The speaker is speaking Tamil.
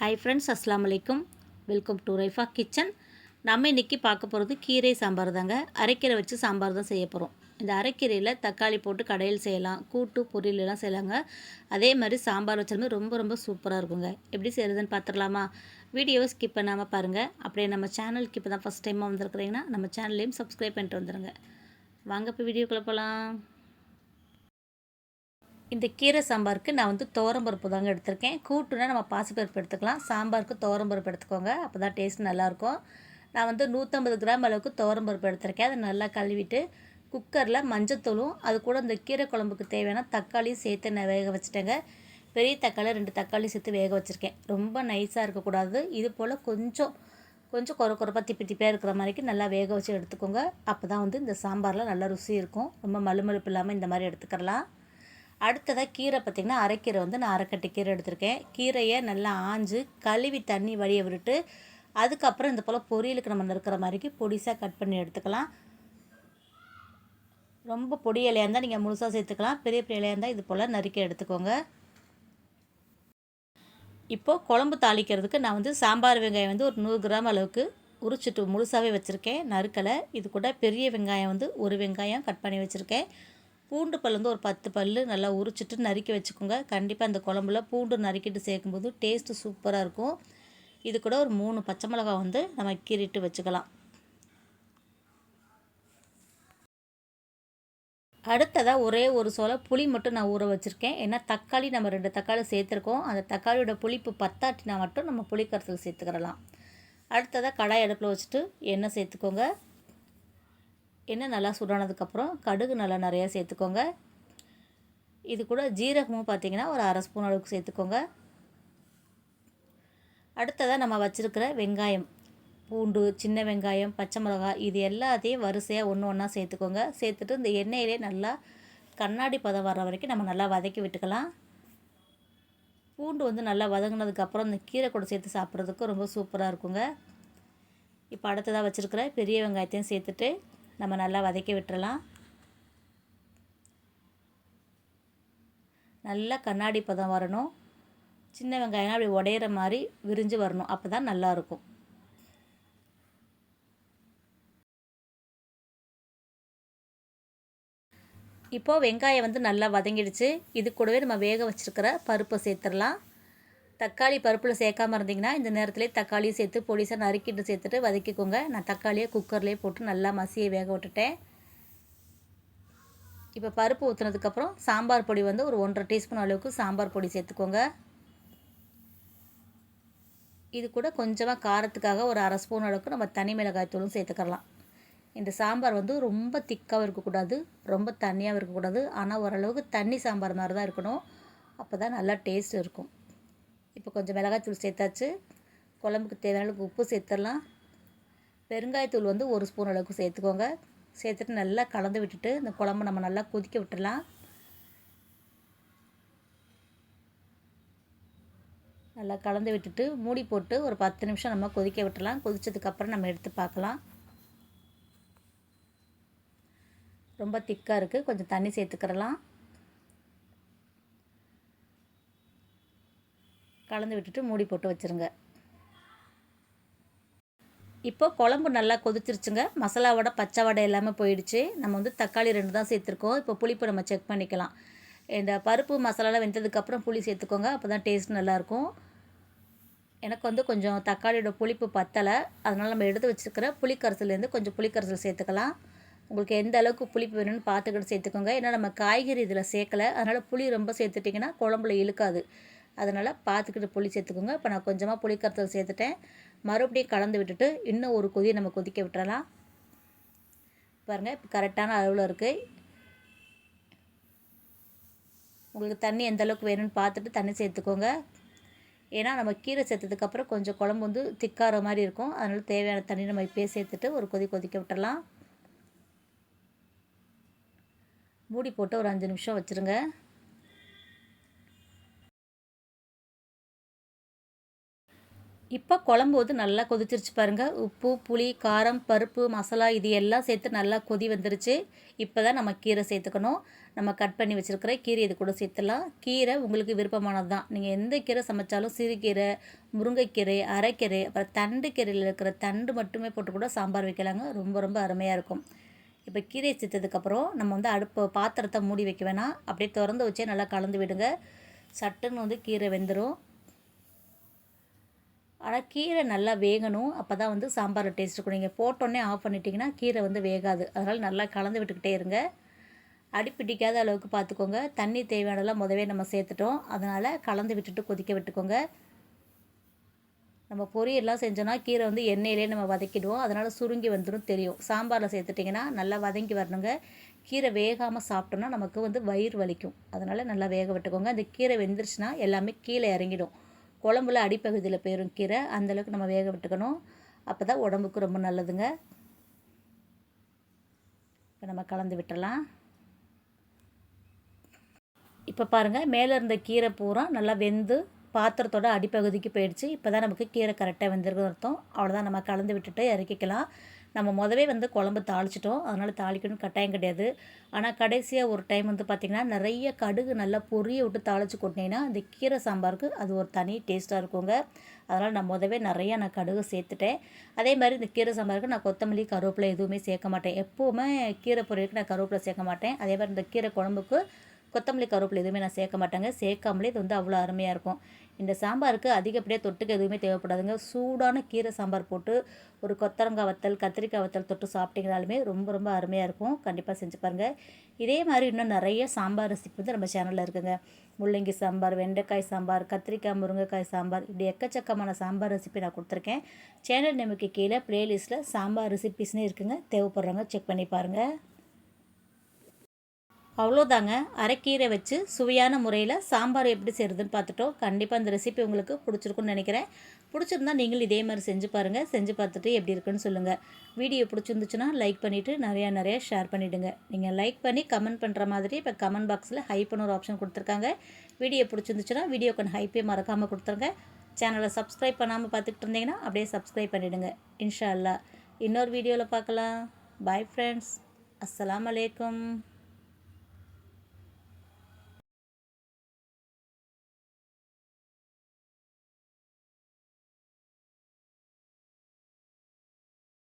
ஹாய் ஃப்ரெண்ட்ஸ் அஸ்லாம் வலைக்கும் வெல்கம் டு ரைஃபா கிச்சன் நம்ம இன்றைக்கி பார்க்க போகிறது கீரை சாம்பார் தாங்க. அரைக்கீரை வச்சு சாம்பார் தான் செய்ய போகிறோம் இந்த அரைக்கீரையில் தக்காளி போட்டு கடையில் செய்யலாம். கூட்டு பொரியல் எல்லாம் செய்யலாங்க. அதே மாதிரி சாம்பார் வச்சாலுமே ரொம்ப ரொம்ப சூப்பராக இருக்குங்க. எப்படி செய்கிறதுன்னு பார்த்துடலாமா? வீடியோவை ஸ்கிப் பண்ணாமல் பாருங்கள் அப்படியே நம்ம சேனலுக்கு இப்போ தான் ஃபஸ்ட் டைமாக வந்திருக்கிறீங்கன்னா நம்ம சேனல்லையும் சப்ஸ்கிரைப் பண்ணிட்டு வந்துடுங்க வாங்க இப்போ வீடியோக்குள்ளே போகலாம் இந்த கீரை சாம்பாருக்கு நான் வந்து தோரம்பருப்பு தாங்க எடுத்திருக்கேன். கூட்டுனா நம்ம பாசிப்பருப்பு எடுத்துக்கலாம். சாம்பாருக்கு தோரம்பருப்பு எடுத்துக்கோங்க. அப்போ தான் டேஸ்ட் நல்லாயிருக்கும். நான் வந்து நூற்றம்பது கிராம் அளவுக்கு தோரம்பருப்பு எடுத்திருக்கேன். அதை நல்லா கழுவிட்டு குக்கரில் மஞ்சத்தூளும் அது கூட இந்த கீரை குழம்புக்கு தேவையான தக்காளியும் சேர்த்து நான் வேக வச்சுட்டேங்க. பெரிய தக்காளி ரெண்டு தக்காளி சேர்த்து வேக வச்சுருக்கேன். ரொம்ப நைஸாக இருக்கக்கூடாது. இது போல் கொஞ்சம் கொஞ்சம் குறை குறைப்பாக திப்பி திப்பியாக இருக்கிற மாதிரிக்கு நல்லா வேக வச்சு எடுத்துக்கோங்க. அப்போ தான் வந்து இந்த சாம்பாரில் நல்லா ருசி இருக்கும். ரொம்ப மலுமலுப்பு இல்லாமல் இந்த மாதிரி எடுத்துக்கலாம் அடுத்ததாக கீரை பார்த்திங்கன்னா அரைக்கீரை வந்து நான் அரைக்கட்டி கீரை எடுத்திருக்கேன். கீரையை நல்லா ஆஞ்சு கழுவி தண்ணி வழியை விட்டுட்டு அதுக்கப்புறம் இந்த போல் பொரியலுக்கு நம்ம நறுக்கிற மாதிரிக்கு பொடிசாக கட் பண்ணி எடுத்துக்கலாம். ரொம்ப பொடி இலையாக இருந்தால் நீங்கள் முழுசாக சேர்த்துக்கலாம். பெரிய பெரிய இலையாக இருந்தால் இது போல் நறுக்கி எடுத்துக்கோங்க. இப்போது குழம்பு தாளிக்கிறதுக்கு நான் வந்து சாம்பார் வெங்காயம் வந்து ஒரு நூறு கிராம் அளவுக்கு உரிச்சிட்டு முழுசாகவே வச்சுருக்கேன். நறுக்கலை. இது கூட பெரிய வெங்காயம் வந்து ஒரு வெங்காயம் கட் பண்ணி வச்சுருக்கேன். பூண்டு பல் வந்து ஒரு பத்து பல் நல்லா உரிச்சிட்டு நறுக்கி வச்சுக்கோங்க. கண்டிப்பாக அந்த குழம்புல பூண்டு நறுக்கிட்டு சேர்க்கும்போது டேஸ்ட்டு சூப்பராக இருக்கும். இது கூட ஒரு மூணு பச்சை மிளகா வந்து நம்ம கீறிட்டு வச்சுக்கலாம். அடுத்ததாக ஒரே ஒரு சோளை புளி மட்டும் நான் ஊற வச்சுருக்கேன். ஏன்னா தக்காளி நம்ம ரெண்டு தக்காளி சேர்த்துருக்கோம். அந்த தக்காளியோட புளிப்பு பத்தாட்டினா மட்டும் நம்ம புளிக்கரசல் சேர்த்துக்கிறலாம் அடுத்ததாக கடாய் அடுப்பில் வச்சுட்டு எண்ணெய் சேர்த்துக்கோங்க. எண்ணெய் நல்லா சுடானதுக்கப்புறம் கடுகு நல்லா நிறையா சேர்த்துக்கோங்க. இது கூட ஜீரகமும் பார்த்திங்கன்னா ஒரு அரை ஸ்பூன் அளவுக்கு சேர்த்துக்கோங்க. அடுத்ததாக நம்ம வச்சுருக்கிற வெங்காயம் பூண்டு சின்ன வெங்காயம் பச்சை மிளகாய் இது எல்லாத்தையும் வரிசையாக ஒன்று ஒன்றா சேர்த்துக்கோங்க. சேர்த்துட்டு இந்த எண்ணெயிலே நல்லா கண்ணாடி பதம் வர்ற வரைக்கும் நம்ம நல்லா வதக்கி விட்டுக்கலாம். பூண்டு வந்து நல்லா வதங்கினதுக்கப்புறம் இந்த கீரை கூட சேர்த்து சாப்பிட்றதுக்கு ரொம்ப சூப்பராக இருக்குங்க. இப்போ அடுத்ததாக வச்சுருக்கிற பெரிய வெங்காயத்தையும் சேர்த்துட்டு நம்ம நல்லா வதக்கி விட்டுறலாம். நல்லா கண்ணாடி பதம் வரணும். சின்ன வெங்காயம் அப்படி உடையிற மாதிரி விரிஞ்சு வரணும். அப்போ தான் நல்லாயிருக்கும் இப்போது வெங்காயம் வந்து நல்லா வதங்கிடுச்சு. இது கூடவே நம்ம வேக வச்சுருக்கிற பருப்பை சேர்த்துடலாம். தக்காளி பருப்பில் சேர்க்காமல் இருந்திங்கன்னா இந்த நேரத்துலேயே தக்காளியும் சேர்த்து பொடிசாக நறுக்கிட்டு சேர்த்துட்டு வதக்கிக்கோங்க. நான் தக்காளியை குக்கர்லேயே போட்டு நல்லா மசியை வேக விட்டுட்டேன். இப்போ பருப்பு ஊற்றுனதுக்கப்புறம் சாம்பார் பொடி வந்து ஒரு ஒன்றரை டீஸ்பூன் அளவுக்கு சாம்பார் பொடி சேர்த்துக்கோங்க. இது கூட கொஞ்சமாக காரத்துக்காக ஒரு அரை ஸ்பூன் அளவுக்கு நம்ம தனி மிளகாய் தூளும் சேர்த்துக்கலாம். இந்த சாம்பார் வந்து ரொம்ப திக்காகவும் இருக்கக்கூடாது ரொம்ப தண்ணியாகவும் இருக்கக்கூடாது. ஆனால் ஓரளவுக்கு தண்ணி சாம்பார் மாதிரி தான் இருக்கணும். அப்போ தான் நல்லா டேஸ்ட் இருக்கும். இப்போ கொஞ்சம் மிளகாய்த்தூள் சேர்த்தாச்சு. குழம்புக்கு தேவையான அளவுக்கு உப்பு சேர்த்துடலாம். பெருங்காயத்தூள் வந்து ஒரு ஸ்பூன் அளவுக்கு சேர்த்துக்கோங்க. சேர்த்துட்டு நல்லா கலந்து விட்டுட்டு இந்த குழம்பு நம்ம நல்லா கொதிக்க விட்டுடலாம். நல்லா கலந்து விட்டுட்டு மூடி போட்டு ஒரு பத்து நிமிஷம் நம்ம கொதிக்க விட்டுலாம் கொதித்ததுக்கப்புறம் நம்ம எடுத்து பார்க்கலாம். ரொம்ப திக்காக இருக்குது கொஞ்சம் தண்ணி சேர்த்துக்கிறலாம் கலந்து விட்டுட்டு மூடி போட்டு வச்சுருங்க. இப்போ குழம்பு நல்லா கொதிச்சிருச்சுங்க. மசாலாவோட பச்சை வடை எல்லாமே போயிடுச்சு. நம்ம வந்து தக்காளி ரெண்டு தான் சேர்த்துருக்கோம். இப்போ புளிப்பு நம்ம செக் பண்ணிக்கலாம். இந்த பருப்பு மசாலாலாம் வெந்ததுக்கப்புறம் புளி சேர்த்துக்கோங்க. அப்போ தான் டேஸ்ட் நல்லாயிருக்கும் எனக்கு வந்து கொஞ்சம் தக்காளியோட புளிப்பு பத்தலை. அதனால் நம்ம எடுத்து வச்சுருக்கிற புளிக்கரசலேருந்து கொஞ்சம் புளிக்கரசல் சேர்த்துக்கலாம். உங்களுக்கு எந்த அளவுக்கு புளிப்பு வேணும்னு பார்த்துக்கிட்டு சேர்த்துக்கோங்க. ஏன்னா நம்ம காய்கறி இதில் சேர்க்கலை. அதனால் புளி ரொம்ப சேர்த்துட்டிங்கன்னா குழம்புல இழுக்காது. அதனால் பார்த்துக்கிட்டு புளி சேர்த்துக்கோங்க. இப்போ நான் கொஞ்சமாக புளிக்கரத்தல் சேர்த்துட்டேன். மறுபடியும் கலந்து விட்டுட்டு இன்னும் ஒரு கொதி நம்ம கொதிக்க விட்டுறலாம். பாருங்கள் இப்போ கரெக்டான அளவில் இருக்குது உங்களுக்கு தண்ணி எந்த அளவுக்கு வேணும்னு பார்த்துட்டு தண்ணி சேர்த்துக்கோங்க. ஏன்னா நம்ம கீரை சேர்த்ததுக்கப்புறம் கொஞ்சம் குழம்பு வந்து திக்காற மாதிரி இருக்கும். அதனால் தேவையான தண்ணி நம்ம இப்போயே சேர்த்துட்டு ஒரு கொதி கொதிக்க விட்டுடலாம் மூடி போட்டு ஒரு அஞ்சு நிமிஷம் வச்சுருங்க. இப்போ குழம்பு வந்து நல்லா கொதிச்சிருச்சு பாருங்கள் உப்பு புளி காரம் பருப்பு மசாலா இது எல்லாம் சேர்த்து நல்லா கொதி வந்துருச்சு. இப்போ தான் நம்ம கீரை சேர்த்துக்கணும். நம்ம கட் பண்ணி வச்சுருக்கிற கீரை இது கூட சேர்த்துலாம் கீரை உங்களுக்கு விருப்பமானது தான் நீங்கள் எந்த கீரை சமைச்சாலும் சிறுகீரை முருங்கைக்கீரை அரைக்கீரை அப்புறம் தண்டு கீரையில் இருக்கிற தண்டு மட்டுமே போட்டு கூட சாம்பார் வைக்கலாங்க. ரொம்ப ரொம்ப அருமையாக இருக்கும். இப்போ கீரை சேர்த்ததுக்கப்புறம் நம்ம வந்து அடுப்பு பாத்திரத்தை மூடி வைக்க வேணாம். அப்படியே திறந்து வச்சே நல்லா கலந்து விடுங்க. சட்டுன்னு வந்து கீரை வெந்துடும் ஆனால் கீரை நல்லா வேகணும். அப்போ தான் வந்து சாம்பார் டேஸ்ட் இருக்கும். நீங்கள் போட்டோன்னே ஆஃப் பண்ணிட்டீங்கன்னா கீரை வந்து வேகாது. அதனால் நல்லா கலந்து விட்டுக்கிட்டே இருங்க. அடி பிடிக்காத அளவுக்கு பார்த்துக்கோங்க தண்ணி தேவையானதெல்லாம் முதவே நம்ம சேர்த்துட்டோம். அதனால் கலந்து விட்டுட்டு கொதிக்க விட்டுக்கோங்க. நம்ம பொரியெல்லாம் செஞ்சோன்னா கீரை வந்து எண்ணெயிலே நம்ம வதக்கிடுவோம். அதனால் சுருங்கி வந்துடும் தெரியும். சாம்பாரில் சேர்த்துட்டிங்கன்னா நல்லா வதங்கி வரணுங்க. கீரை வேகாமல் சாப்பிட்டோன்னா நமக்கு வந்து வயிறு வலிக்கும். அதனால் நல்லா வேக விட்டுக்கோங்க. அந்த கீரை வெந்துருச்சுன்னா எல்லாமே கீழே இறங்கிடும். குழம்புல அடிப்பகுதியில் போயிடும் கீரை அந்தளவுக்கு நம்ம வேக விட்டுக்கணும். அப்போ தான் உடம்புக்கு ரொம்ப நல்லதுங்க. இப்போ நம்ம கலந்து விட்டுடலாம் இப்போ பாருங்கள் மேலே இருந்த கீரை பூரா நல்லா வெந்து பாத்திரத்தோட அடிப்பகுதிக்கு போயிடுச்சு. இப்போ தான் நமக்கு கீரை கரெக்டாக வெந்திருக்குன்னு அர்த்தம். அவ்வளோதான் நம்ம கலந்து விட்டுட்டு இறக்கிக்கலாம். நம்ம முதவே வந்து குழம்பு தாளிச்சிட்டோம். அதனால் தாளிக்கணும் கட்டாயம் கிடையாது. ஆனால் கடைசியாக ஒரு டைம் வந்து பார்த்திங்கன்னா நிறைய கடுகு நல்லா பொரிய விட்டு தாளித்து கொட்டினீங்கன்னா இந்த கீரை சாம்பாருக்கு அது ஒரு தனி டேஸ்ட்டாக இருக்குங்க. அதனால் நான் முதவே நிறையா நான் கடுகு சேர்த்துட்டேன். அதே மாதிரி இந்த கீரை சாம்பாருக்கு நான் கொத்தமல்லி கருவேப்பிலை எதுவுமே சேர்க்க மாட்டேன். எப்போவுமே கீரை பொரியலுக்கு நான் கருவேப்பிலை சேர்க்க மாட்டேன். அதே மாதிரி இந்த கீரை குழம்புக்கு கொத்தமல்லி கருவேப்பிலை எதுவுமே நான் சேர்க்க மாட்டேங்க. சேர்க்காமலே இது வந்து அவ்வளோ அருமையாக இருக்கும். இந்த சாம்பாருக்கு அதிகப்படியாக தொட்டுக்கு எதுவுமே தேவைப்படாதுங்க. சூடான கீரை சாம்பார் போட்டு ஒரு கொத்தரங்காய் வத்தல் கத்திரிக்காய் வத்தல் தொட்டு சாப்பிட்டீங்கனாலுமே ரொம்ப ரொம்ப அருமையாக இருக்கும். கண்டிப்பாக செஞ்சு பாருங்கள் இதே மாதிரி இன்னும் நிறைய சாம்பார் ரெசிபி வந்து நம்ம சேனலில் இருக்குங்க. முள்ளங்கி சாம்பார் வெண்டைக்காய் சாம்பார் கத்திரிக்காய் முருங்கைக்காய் சாம்பார் இப்படி எக்கச்சக்கமான சாம்பார் ரெசிபி நான் கொடுத்துருக்கேன். சேனல் நமக்கு கீழே ப்ளேலிஸ்ட்டில் சாம்பார் ரெசிபிஸ்னே இருக்குங்க. தேவைப்படுறவங்க செக் பண்ணி பாருங்கள் அவ்வளோதாங்க. அரைக்கீரை வச்சு சுவையான முறையில் சாம்பார் எப்படி செய்கிறதுன்னு பார்த்துட்டோம் கண்டிப்பாக இந்த ரெசிபி உங்களுக்கு பிடிச்சிருக்குன்னு நினைக்கிறேன். பிடிச்சிருந்தா நீங்களும் இதே மாதிரி செஞ்சு பாருங்கள் செஞ்சு பார்த்துட்டு எப்படி இருக்குன்னு சொல்லுங்கள் வீடியோ பிடிச்சிருந்துச்சுன்னா லைக் பண்ணிவிட்டு நிறையா நிறையா ஷேர் பண்ணிவிடுங்க நீங்கள் லைக் பண்ணி கமெண்ட் பண்ணுற மாதிரி இப்போ கமெண்ட் பாக்ஸில் ஹைப்னு ஒரு ஆப்ஷன் கொடுத்துருக்காங்க. வீடியோ பிடிச்சிருந்துச்சுன்னா வீடியோக்கு ஹைப்பே மறக்காமல் கொடுத்துருங்க. சேனலை சப்ஸ்கிரைப் பண்ணாமல் பார்த்துக்கிட்டு இருந்தீங்கன்னா அப்படியே சப்ஸ்கிரைப் பண்ணிவிடுங்க இன்ஷா அல்லா இன்னொரு வீடியோவில் பார்க்கலாம். பாய் ஃப்ரெண்ட்ஸ் அஸ்லாம் வலைக்கம்